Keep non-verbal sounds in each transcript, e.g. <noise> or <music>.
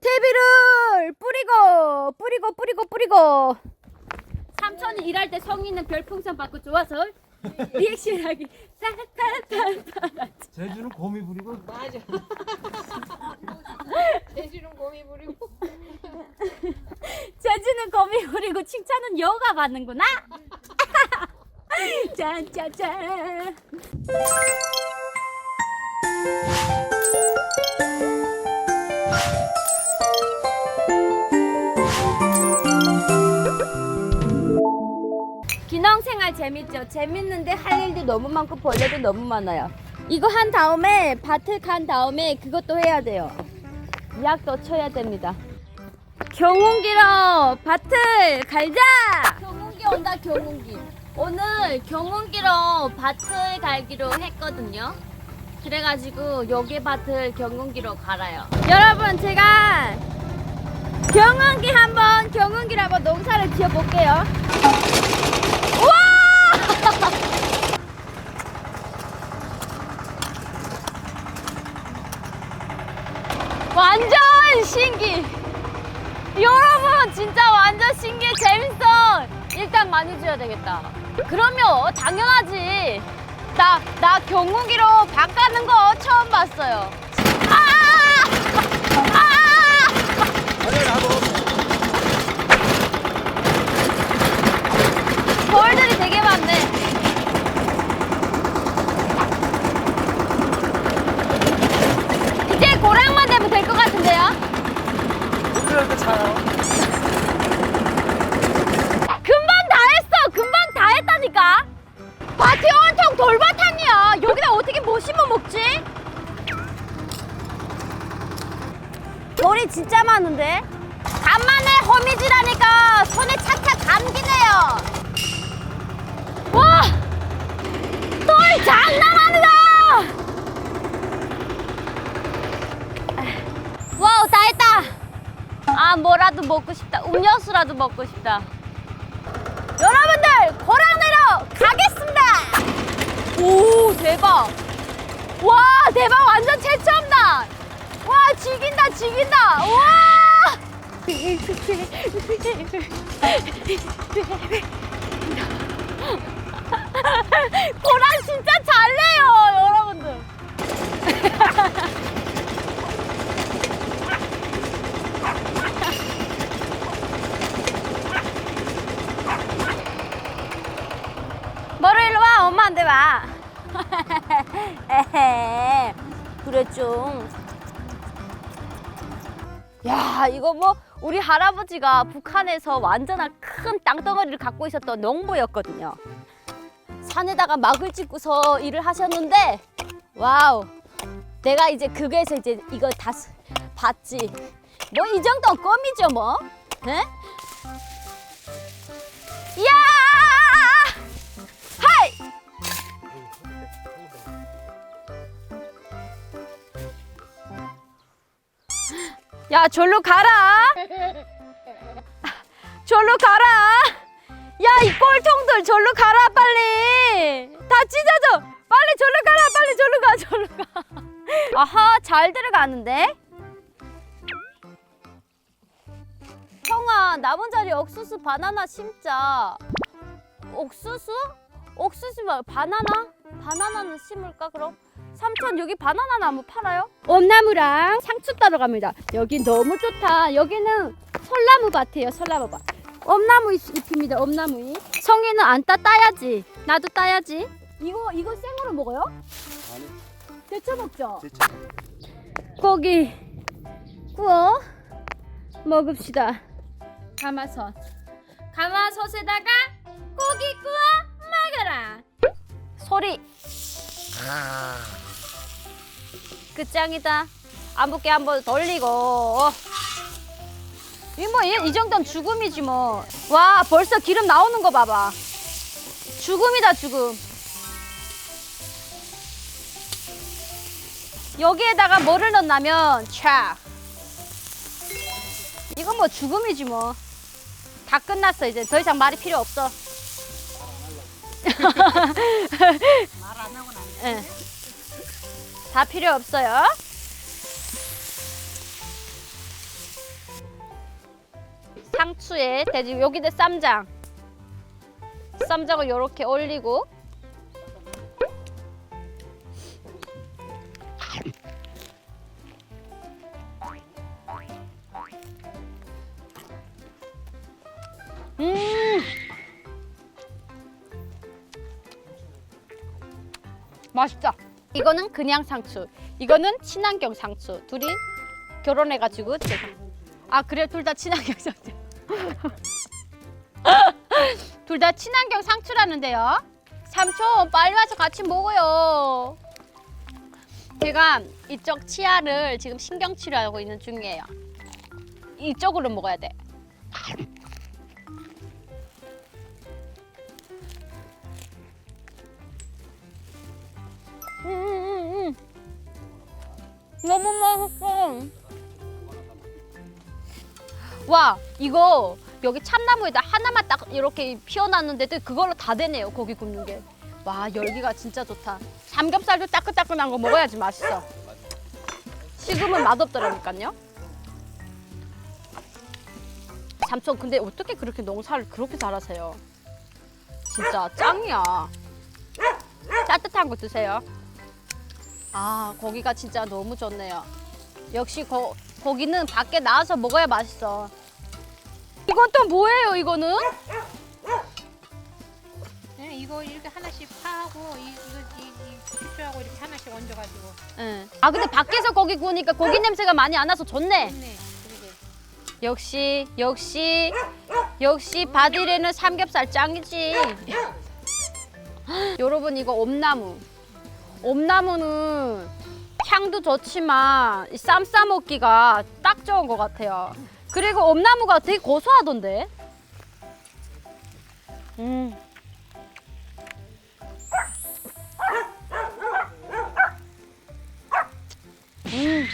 TV를 뿌리고 뿌리고 뿌리고 뿌리고. 삼촌이 일할 때 성인은 별풍선 받고 좋아서 리액션하기. 따따따따 제주는 곰이 부리고. 맞아. <laughs> 제주는 곰이 부리고. 제주는 거미 부리고 칭찬은 여가 받는구나. <laughs> 짠짜짠 기농생활 재밌죠? 재밌는데 할 일도 너무 많고 벌레도 너무 많아요. 이거 한 다음에 밭을 간 다음에 그것도 해야 돼요. 약도 쳐야 됩니다. 경운기로 밭을 갈자! 경운기 온다, 경운기. 오늘 경운기로 밭을 갈기로 했거든요. 그래가지고 여기 밭을 경운기로 갈아요. 여러분, 제가 경운기 한번, 경운기로 한번 농사를 지어볼게요. <laughs> 완전 신기. 여러분 진짜 완전 신기해 재밌어. 일단 많이 줘야 되겠다. 그러면 당연하지. 나 나 경운기로 밥 가는 거 처음 봤어요. 아! 아! 벌들이 되게 많네. 이제 고랑만 되면 될 것 같은데요? 때 차요 금방 다 했어. 금방 다 했다니까. 밭이 온통 돌밭아니야. 여기다 어떻게 뭐 심어 먹지? 돌이 진짜 많은데. 간만에 호미질하니까 손에 착착 감기네요. 와, 돌 장난 아니다. 와우, 다 했다. 아, 뭐라도 먹고 싶다. 음료수라도 먹고 싶다. 여러분들 고랑내로 가겠습니다. 오 대박. 와 대박 완전 최첨단. 와 죽인다 죽인다. 와. <laughs> 고랑 진짜 잘래요 여러분들. 머루 와 엄마한테 <laughs> 와. 에헤. 그래 좀 야 이거 뭐 우리 할아버지가 북한에서 완전한 큰 땅덩어리를 갖고 있었던 농부였거든요. 산에다가 막을 짓고서 일을 하셨는데 와우. 내가 이제 그거에서 이제 이거 다 쓰- 봤지. 뭐 이 정도 껌이죠 뭐. 에? 야, 절로 가라! 절로 가라! 야, 이 꼴통들 절로 가라, 빨리! 다 찢어져! 빨리 절로 가라, 빨리 절로 가, 절로 가! 아하, 잘 들어가는데? 형아, 남은 자리 옥수수 바나나 심자. 옥수수? 옥수수 말 바나나? 바나나는 심을까 그럼? 삼촌 여기 바나나 나무 팔아요? 엄나무랑 상추 따러 갑니다. 여기 너무 좋다. 여기는 설나무 밭이에요. 설나무 밭. 엄나무 잎- 잎입니다. 엄나무 잎. 성인은 안따 따야지. 나도 따야지. 이거 이거 생으로 먹어요? 아니 데쳐 먹죠. 제차 고기 구워 먹읍시다. 가마솥. 가마솥에다가 고기 구워 먹어라. 소리. 끝장이다. 안붓게 한번 돌리고. 이뭐이 이 정도는 죽음이지 뭐. 와 벌써 기름 나오는 거 봐봐. 죽음이다 죽음. 여기에다가 뭐를 넣냐면 촥. 이건 뭐 죽음이지 뭐. 다 끝났어 이제 더 이상 말이 필요 없어. 말 안 하고 난. 예. 다 필요 없어요. 상추에 돼지 여기다 쌈장. 쌈장을 이렇게 올리고 음 맛있다. 이거는 그냥 상추, 이거는 친환경 상추. 둘이 결혼해가지고 제가 아 그래 둘 다 친환경 상추. <laughs> 둘 다 친환경 상추라는데요. 삼촌 빨리 와서 같이 먹어요. 제가 이쪽 치아를 지금 신경 치료하고 있는 중이에요. 이쪽으로 먹어야 돼. 너무 맛있어. 와 이거 여기 참나무에다 하나만 딱 이렇게 피워놨는데도 그걸로 다 되네요 고기 굽는 게. 와 열기가 진짜 좋다. 삼겹살도 따끈따끈한 거 먹어야지 맛있어. 식으면 맛없더라니까요. 삼촌 근데 어떻게 그렇게 농사를 그렇게 잘하세요? 진짜 짱이야. 따뜻한 거 드세요. 아 고기가 진짜 너무 좋네요. 역시 고, 고기는 밖에 나와서 먹어야 맛있어. 이건 또 뭐예요 이거는? 네, 이거 이렇게 하나씩 파하고 이, 이거 이, 이 추출하고 이렇게 하나씩 얹어가지고. 응. 아 근데 밖에서 고기 구우니까 고기 냄새가 많이 안 나서 좋네. 좋네. 그러게. 역시 역시 역시 바디레는 삼겹살 짱이지. <laughs> 여러분 이거 엄나무. 엄나무는 향도 좋지만 이쌈 싸먹기가 딱 좋은 것 같아요. 그리고 엄나무가 되게 고소하던데. 음. 음.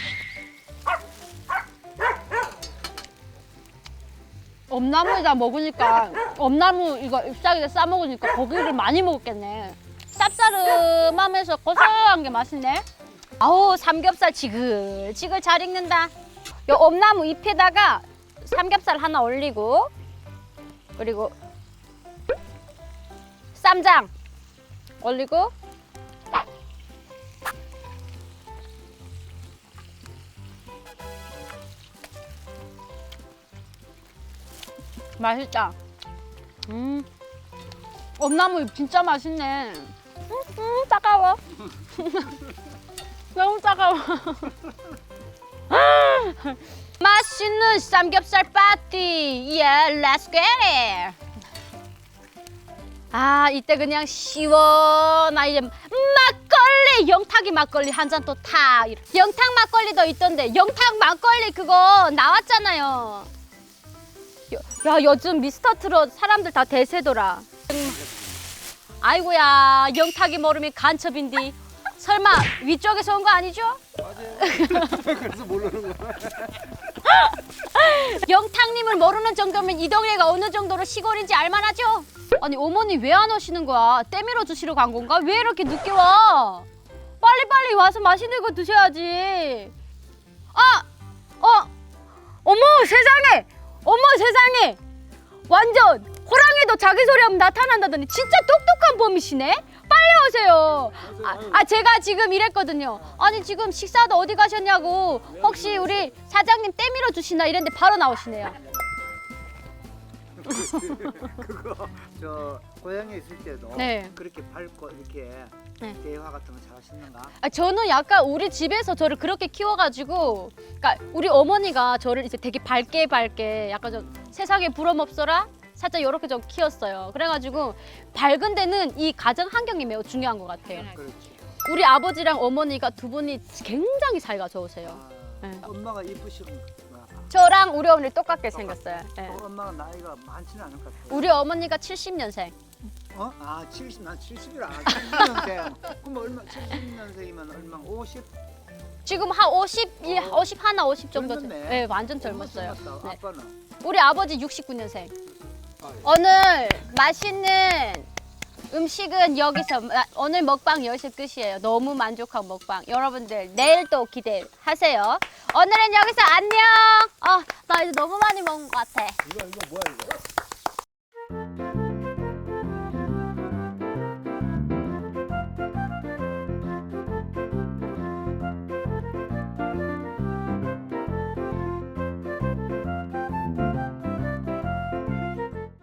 엄나무에다 먹으니까 엄나무 이거 잎사귀에 싸 먹으니까 고기를 많이 먹었겠네. 쌉싸름하면서 고소한 게 맛있네. 아우 삼겹살 지글지글 잘 익는다. 요 엄나무 잎에다가 삼겹살 하나 올리고 그리고 쌈장 올리고 맛있다. 음. 엄나무 잎 진짜 맛있네. 음, 음 따가워. <laughs> 너무 따가워. <laughs> 맛있는 삼겹살 파티. 예, let's get it. 아, 이때 그냥 시원하게 막걸리, 영탁이 막걸리 한 잔 또 타. 영탁 막걸리도 있던데, 영탁 막걸리 그거 나왔잖아요. 여- 야 요즘 미스터 트롯 사람들 다 대세더라. 음. 아이고야 영탁이 모르면 간첩인디. 설마 위쪽에서 온 거 아니죠? 그래서 모르는 거야. 영탁님을 모르는 정도면 이 동네가 어느 정도로 시골인지 알만하죠? 아니 어머니 왜 안 오시는 거야? 때밀어 주시러 간 건가? 왜 이렇게 늦게 와? 빨리빨리 와서 맛있는 거 드셔야지. 아! 어! 어머 세상에! 어머 세상에! 완전 호랑이도 자기 소리 하면 나타난다더니 진짜 똑똑한 범이시네? 빨리 오세요. 아, 아 제가 지금 이랬거든요. 아니 지금 식사도 어디 가셨냐고 혹시 우리 사장님 때밀어 주시나 이랬는데 바로 나오시네요. <laughs> 그거 저 고향에 있을 때도 네. 그렇게 밝고 이렇게 네. 대화 같은 거 잘 하시는가? 아, 저는 약간 우리 집에서 저를 그렇게 키워가지고, 그러니까 우리 어머니가 저를 이제 되게 밝게 밝게 약간 좀 세상에 부럼 없어라 살짝 이렇게 좀 키웠어요. 그래가지고 밝은 데는 이 가정 환경이 매우 중요한 것 같아요. 그렇지. 우리 아버지랑 어머니가 두 분이 굉장히 사이가 좋으세요. 아, 네. 엄마가 이쁘시구나. 저랑 우리 어머니 똑같게 생겼어요. 네. 어, 엄마가 나이가 많지는 않을 것 같아. 우리 어머니가 70년생. 어? 아, 70, 난 70이라. 70년생. 그럼 얼마, 70년생이면 얼마? 50? 지금 한 50, 50 하나 50 정도. 돼. 젊었네. 네, 완전 젊었어요. 네. 아빠는? 우리 아버지 69년생. 오늘 맛있는 음식은 여기서 마- 오늘 먹방 여기서 끝이에요. 너무 만족한 먹방. 여러분들 내일 또 기대하세요. 오늘은 여기서 안녕. 어, 나 이제 너무 많이 먹은 것 같아. 이거 이거 뭐야?